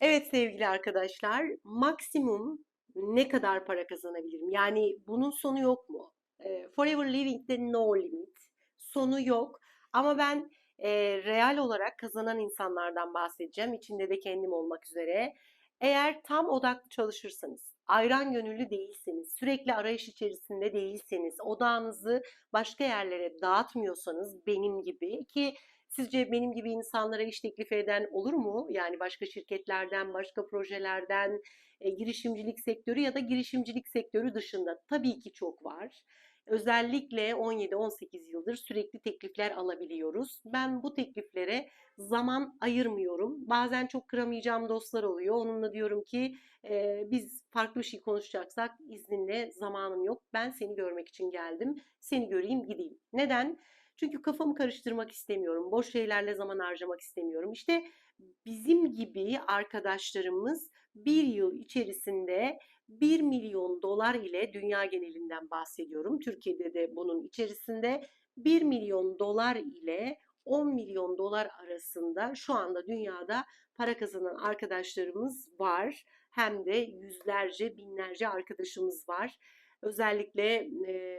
Evet sevgili arkadaşlar, maksimum ne kadar para kazanabilirim? Yani bunun sonu yok mu? Forever Living'de no limit, sonu yok. Ama ben eee, real olarak kazanan insanlardan bahsedeceğim. İçinde de kendim olmak üzere. Eğer tam odaklı çalışırsanız, ayran gönüllü değilseniz, sürekli arayış içerisinde değilseniz, odağınızı başka yerlere dağıtmıyorsanız benim gibi ki Sizce benim gibi insanlara iş teklifi eden olur mu? Yani başka şirketlerden, başka projelerden, e, girişimcilik sektörü ya da girişimcilik sektörü dışında tabii ki çok var. Özellikle 17-18 yıldır sürekli teklifler alabiliyoruz. Ben bu tekliflere zaman ayırmıyorum. Bazen çok kıramayacağım dostlar oluyor. Onunla diyorum ki e, biz farklı bir şey konuşacaksak izninle zamanım yok. Ben seni görmek için geldim. Seni göreyim gideyim. Neden? Çünkü kafamı karıştırmak istemiyorum. Boş şeylerle zaman harcamak istemiyorum. İşte bizim gibi arkadaşlarımız bir yıl içerisinde 1 milyon dolar ile dünya genelinden bahsediyorum. Türkiye'de de bunun içerisinde 1 milyon dolar ile 10 milyon dolar arasında şu anda dünyada para kazanan arkadaşlarımız var. Hem de yüzlerce, binlerce arkadaşımız var. Özellikle e,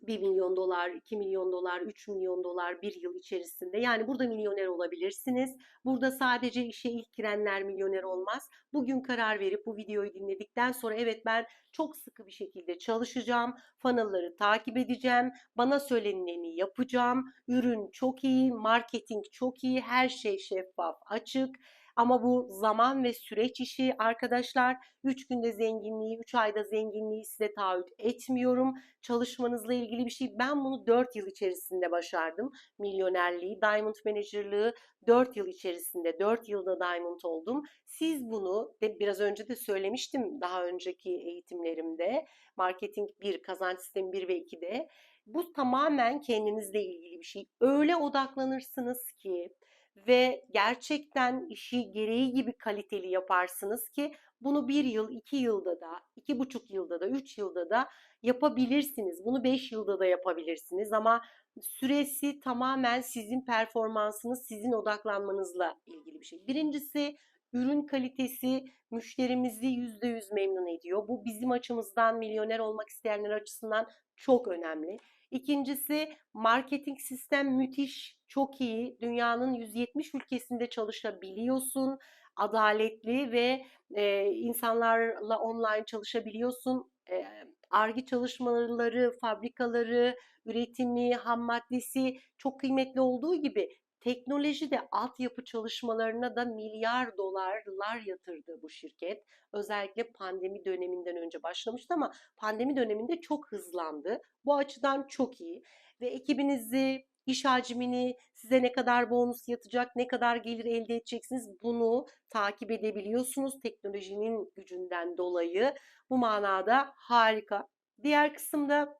1 milyon dolar, 2 milyon dolar, 3 milyon dolar bir yıl içerisinde. Yani burada milyoner olabilirsiniz. Burada sadece işe ilk girenler milyoner olmaz. Bugün karar verip bu videoyu dinledikten sonra evet ben çok sıkı bir şekilde çalışacağım. Funnel'ları takip edeceğim. Bana söyleneni yapacağım. Ürün çok iyi, marketing çok iyi, her şey şeffaf, açık ama bu zaman ve süreç işi arkadaşlar. 3 günde zenginliği, 3 ayda zenginliği size taahhüt etmiyorum. Çalışmanızla ilgili bir şey. Ben bunu 4 yıl içerisinde başardım. Milyonerliği, Diamond Manager'lığı 4 yıl içerisinde, 4 yılda Diamond oldum. Siz bunu de biraz önce de söylemiştim daha önceki eğitimlerimde. Marketing 1, kazanç sistemi 1 ve 2'de. Bu tamamen kendinizle ilgili bir şey. Öyle odaklanırsınız ki ve gerçekten işi gereği gibi kaliteli yaparsınız ki bunu bir yıl, iki yılda da, iki buçuk yılda da, üç yılda da yapabilirsiniz. Bunu beş yılda da yapabilirsiniz ama süresi tamamen sizin performansınız, sizin odaklanmanızla ilgili bir şey. Birincisi ürün kalitesi müşterimizi yüzde yüz memnun ediyor. Bu bizim açımızdan milyoner olmak isteyenler açısından çok önemli. İkincisi marketing sistem müthiş, çok iyi. Dünyanın 170 ülkesinde çalışabiliyorsun. Adaletli ve e, insanlarla online çalışabiliyorsun. E, Argi çalışmaları, fabrikaları, üretimi, ham maddesi çok kıymetli olduğu gibi Teknoloji de altyapı çalışmalarına da milyar dolarlar yatırdı bu şirket. Özellikle pandemi döneminden önce başlamıştı ama pandemi döneminde çok hızlandı. Bu açıdan çok iyi ve ekibinizi, iş hacmini, size ne kadar bonus yatacak, ne kadar gelir elde edeceksiniz bunu takip edebiliyorsunuz teknolojinin gücünden dolayı. Bu manada harika. Diğer kısımda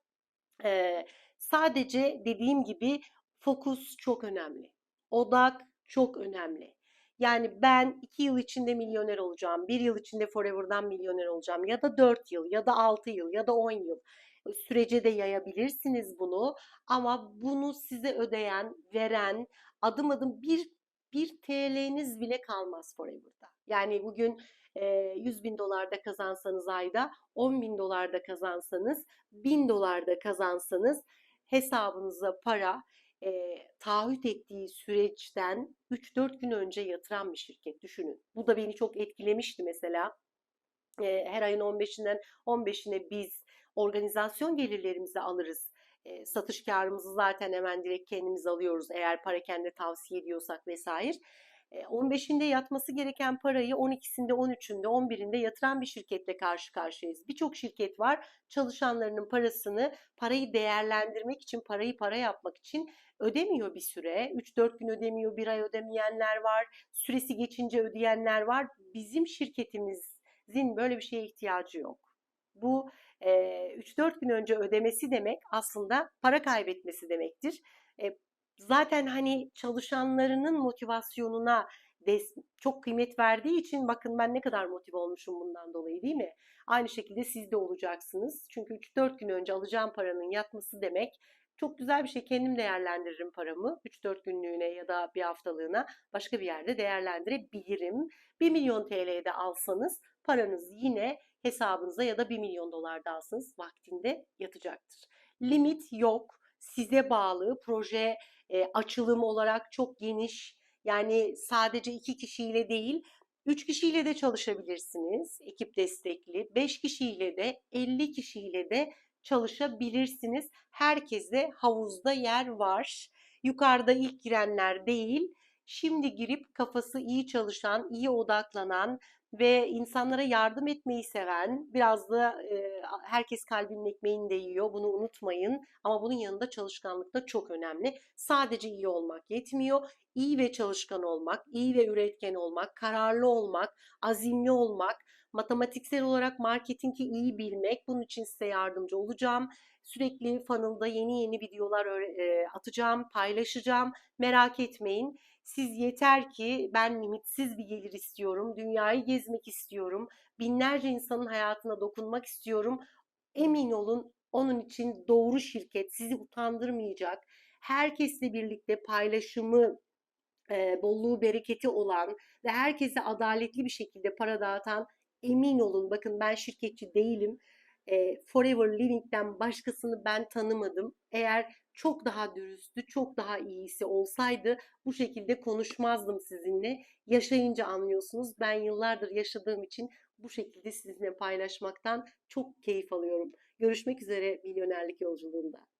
sadece dediğim gibi fokus çok önemli. Odak çok önemli. Yani ben 2 yıl içinde milyoner olacağım, 1 yıl içinde Forever'dan milyoner olacağım ya da 4 yıl ya da 6 yıl ya da 10 yıl sürece de yayabilirsiniz bunu ama bunu size ödeyen, veren adım adım bir bir TL'niz bile kalmaz Forever'da. Yani bugün 100 bin dolarda kazansanız ayda, 10 bin dolarda kazansanız, 1000 dolarda kazansanız hesabınıza para e, taahhüt ettiği süreçten 3-4 gün önce yatıran bir şirket düşünün. Bu da beni çok etkilemişti mesela. E, her ayın 15'inden 15'ine biz organizasyon gelirlerimizi alırız. E, satış karımızı zaten hemen direkt kendimiz alıyoruz eğer parakende tavsiye ediyorsak vesaire. 15'inde yatması gereken parayı 12'sinde, 13'ünde, 11'inde yatıran bir şirketle karşı karşıyayız. Birçok şirket var çalışanlarının parasını parayı değerlendirmek için, parayı para yapmak için ödemiyor bir süre. 3-4 gün ödemiyor, bir ay ödemeyenler var. Süresi geçince ödeyenler var. Bizim şirketimizin böyle bir şeye ihtiyacı yok. Bu e, 3-4 gün önce ödemesi demek aslında para kaybetmesi demektir. Zaten hani çalışanlarının motivasyonuna çok kıymet verdiği için bakın ben ne kadar motive olmuşum bundan dolayı değil mi? Aynı şekilde siz de olacaksınız. Çünkü 3-4 gün önce alacağım paranın yatması demek Çok güzel bir şey. Kendim değerlendiririm paramı. 3-4 günlüğüne ya da bir haftalığına başka bir yerde değerlendirebilirim. 1 milyon TL'de alsanız paranız yine hesabınıza ya da 1 milyon dolar da alsanız vaktinde yatacaktır. Limit yok. Size bağlı. Proje e, açılım olarak çok geniş. Yani sadece iki kişiyle değil, üç kişiyle de çalışabilirsiniz. Ekip destekli. Beş kişiyle de, 50 kişiyle de çalışabilirsiniz. Herkese havuzda yer var. Yukarıda ilk girenler değil, şimdi girip kafası iyi çalışan, iyi odaklanan ve insanlara yardım etmeyi seven, biraz da e, herkes kalbinin ekmeğini de yiyor. Bunu unutmayın. Ama bunun yanında çalışkanlık da çok önemli. Sadece iyi olmak yetmiyor. İyi ve çalışkan olmak, iyi ve üretken olmak, kararlı olmak, azimli olmak, matematiksel olarak marketingi iyi bilmek. Bunun için size yardımcı olacağım. Sürekli funnel'da yeni yeni videolar e, atacağım, paylaşacağım. Merak etmeyin. Siz yeter ki ben limitsiz bir gelir istiyorum, dünyayı gezmek istiyorum, binlerce insanın hayatına dokunmak istiyorum. Emin olun onun için doğru şirket sizi utandırmayacak. Herkesle birlikte paylaşımı, e, bolluğu, bereketi olan ve herkese adaletli bir şekilde para dağıtan emin olun bakın ben şirketçi değilim. E, Forever Living'den başkasını ben tanımadım. Eğer çok daha dürüstü, çok daha iyisi olsaydı bu şekilde konuşmazdım sizinle. Yaşayınca anlıyorsunuz. Ben yıllardır yaşadığım için bu şekilde sizinle paylaşmaktan çok keyif alıyorum. Görüşmek üzere milyonerlik yolculuğunda.